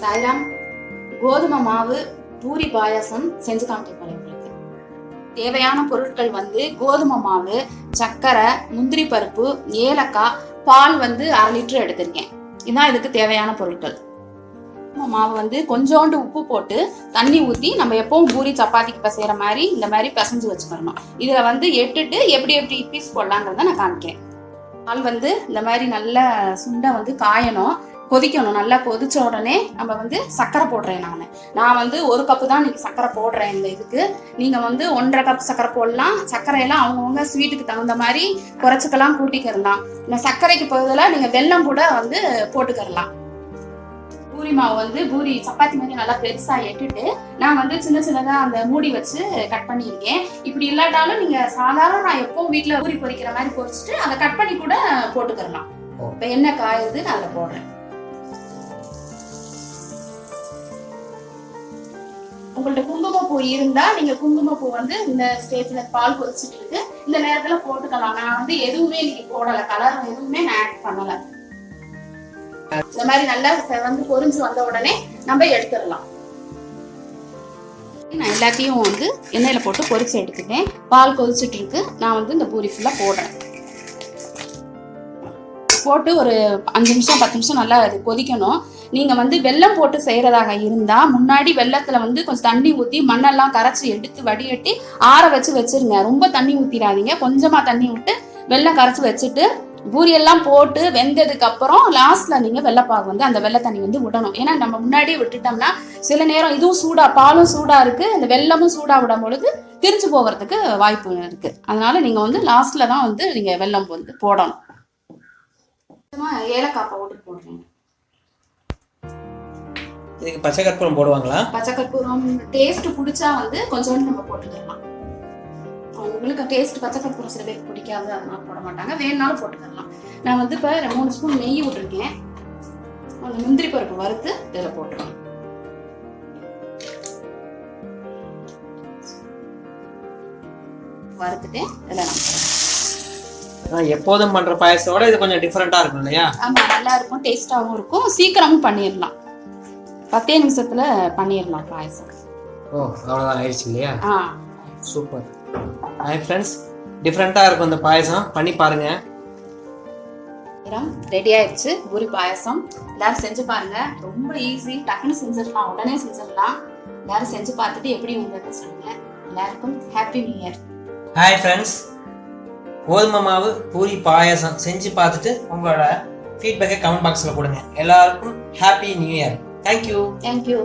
சாய்ராம் கோதுமை மாவு பூரி பாயாசம் செஞ்சு காமிக்கிறேன் உங்களுக்கு. தேவையான பொருட்கள் வந்து கோதுமை மாவு சர்க்கரை முந்திரி பருப்பு ஏலக்காய் பால் வந்து அரை லிட்டர் எடுத்திருக்கேன். இதான் இதுக்கு தேவையான பொருட்கள். கோதுமை மாவு வந்து கொஞ்சோண்டு உப்பு போட்டு தண்ணி ஊற்றி நம்ம எப்பவும் பூரி சப்பாத்திக்கு பசைகிற மாதிரி இந்த மாதிரி பிசைஞ்சு வச்சுக்கணும். இதில் வந்து எட்டுட்டு எப்படி எப்படி பீஸ் போடலாங்கிறத நான் காமிக்கிறேன் பால் வந்து இந்த மாதிரி நல்ல சுண்டை வந்து காயணும். கொதிக்கணும். நல்லா கொதிச்ச உடனே நம்ம வந்து சர்க்கரை போடுறேன் நான். நான் வந்து ஒரு கப்பு தான் இன்னைக்கு சர்க்கரை போடுறேன் இந்த இதுக்கு. நீங்க வந்து ஒன்றரை கப் சர்க்கரை போடலாம். சர்க்கரையெல்லாம் அவங்கவுங்க ஸ்வீட்டுக்கு தகுந்த மாதிரி குறைச்சிக்கலாம் கூட்டிக்கிறலாம் இந்த சர்க்கரைக்கு பதிலாக நீங்க வெல்லம் கூட வந்து போட்டுக்கிறலாம் பூரி மாவு வந்து பூரி சப்பாத்தி மாதிரி நல்லா பெருசா எட்டுட்டு நான் வந்து சின்ன சின்னதா அந்த மூடி வச்சு கட் பண்ணியிருக்கேன். இப்படி இல்லாட்டாலும் நீங்க சாதாரண நான் எப்பவும் வீட்ல பூரி பொரிக்கிற மாதிரி பொரிச்சிட்டு அதை கட் பண்ணி கூட போட்டுக்கிறலாம். இப்ப எண்ணெய் காயுது நான் அதில் போடுறேன். உங்கள்ட்ட குங்குமப்பூ இருந்தா நீங்க குங்குமப்பூ வந்து இந்த ஸ்டேஜ்ல பால் கொதிச்சிட்டு இருக்கு இந்த நேரத்துல போட்டுக்கலாம். நான் வந்து எதுவுமே நீங்க போடல. கலர் எதுவுமே நான் ஆட் பண்ணல. இந்த மாதிரி நல்லா வந்து பொரிஞ்சு வந்த உடனே நம்ம எடுத்துடலாம். நான் எல்லாத்தையும் வந்து எண்ணெயில போட்டு பொரிச்சு எடுத்துட்டேன். பால் கொதிச்சுட்டு இருக்கு. நான் வந்து இந்த பூரி ஃபுல்லா போடுறேன் போட்டு ஒரு அஞ்சு நிமிஷம் பத்து நிமிஷம் நல்லா அது கொதிக்கணும். நீங்கள் வந்து வெல்லம் போட்டு செய்கிறதாக இருந்தால் முன்னாடி வெள்ளத்தில் வந்து கொஞ்சம் தண்ணி ஊற்றி மண்ணெல்லாம் கரைச்சி எடுத்து வடிகட்டி ஆற வச்சு வச்சிருங்க. ரொம்ப தண்ணி ஊற்றிடாதீங்க கொஞ்சமாக தண்ணி விட்டு வெள்ளம் கரைச்சி வச்சுட்டு பூரியெல்லாம் போட்டு வெந்ததுக்கு அப்புறம் லாஸ்ட்ல நீங்க வெள்ளைப்பாகு வந்து அந்த வெள்ளை தண்ணி வந்து விடணும். ஏன்னா நம்ம முன்னாடியே விட்டுட்டோம்னா சில நேரம் இதுவும் சூடா பாலும் சூடா இருக்கு. அந்த வெள்ளமும் சூடா விடும் பொழுது திரிச்சு போகிறதுக்கு வாய்ப்பு இருக்கு. அதனால நீங்க வந்து லாஸ்ட்ல தான் வந்து நீங்க வெள்ளம் வந்து போடணும். ஏலக்காய் பவுடர் போடுறேன். இதுக்கு பச்சை கற்பூரம் போடுவாங்களா? பச்சை கற்பூரம் டேஸ்ட் பிடிச்சா வந்து கொஞ்சோண்டு நம்ம போட்டுக்கலாம். உங்களுக்கு டேஸ்ட் பச்சை கற்பூரம் சில பேருக்கு பிடிக்காது அதனால போட மாட்டாங்க. வேணுனாலும் போட்டுக்கலாம். நான் வந்து இப்போ மூணு ஸ்பூன் நெய் விட்டுருக்கேன். அந்த முந்திரி பருப்பு வறுத்து இதில் போட்டுருவேன் வறுத்துட்டு இதில் நான் எப்போதும் பண்ற பாயசத்தோட இது கொஞ்சம் டிஃப்ரெண்டா இருக்கும் இல்லையா? ஆமா நல்லா இருக்கும் டேஸ்டாகவும் இருக்கும். சீக்கிரமும் பண்ணிடலாம் பத்தே நிமிஷத்துல பண்ணிடலாம் பாயசம். ஓ அவ்வளோதான் ஆயிடுச்சு இல்லையா? ஆ. சூப்பர். ஹாய் ஃப்ரெண்ட்ஸ் டிஃப்ரெண்ட்டாக இருக்கும் இந்த பாயசம். பண்ணி பாருங்க. ரெடி ஆயிடுச்சு. பூரி பாயாசம். எல்லாரும் செஞ்சு பாருங்க. ரொம்ப ஈஸி டக்குன்னு செஞ்சிடலாம். உடனே செஞ்சிடலாம். எல்லாரும் செஞ்சு பார்த்துட்டு எப்படி வந்தது சொல்லுங்க எல்லாருக்கும் happy new year hi friends கோதுமை மாவு பூரி பாயசம் செஞ்சு பார்த்துட்டு உங்களோட ஃபீட்பேக்கை கமெண்ட் பாக்ஸில் கொடுங்க. எல்லாருக்கும் happy new year thank you thank you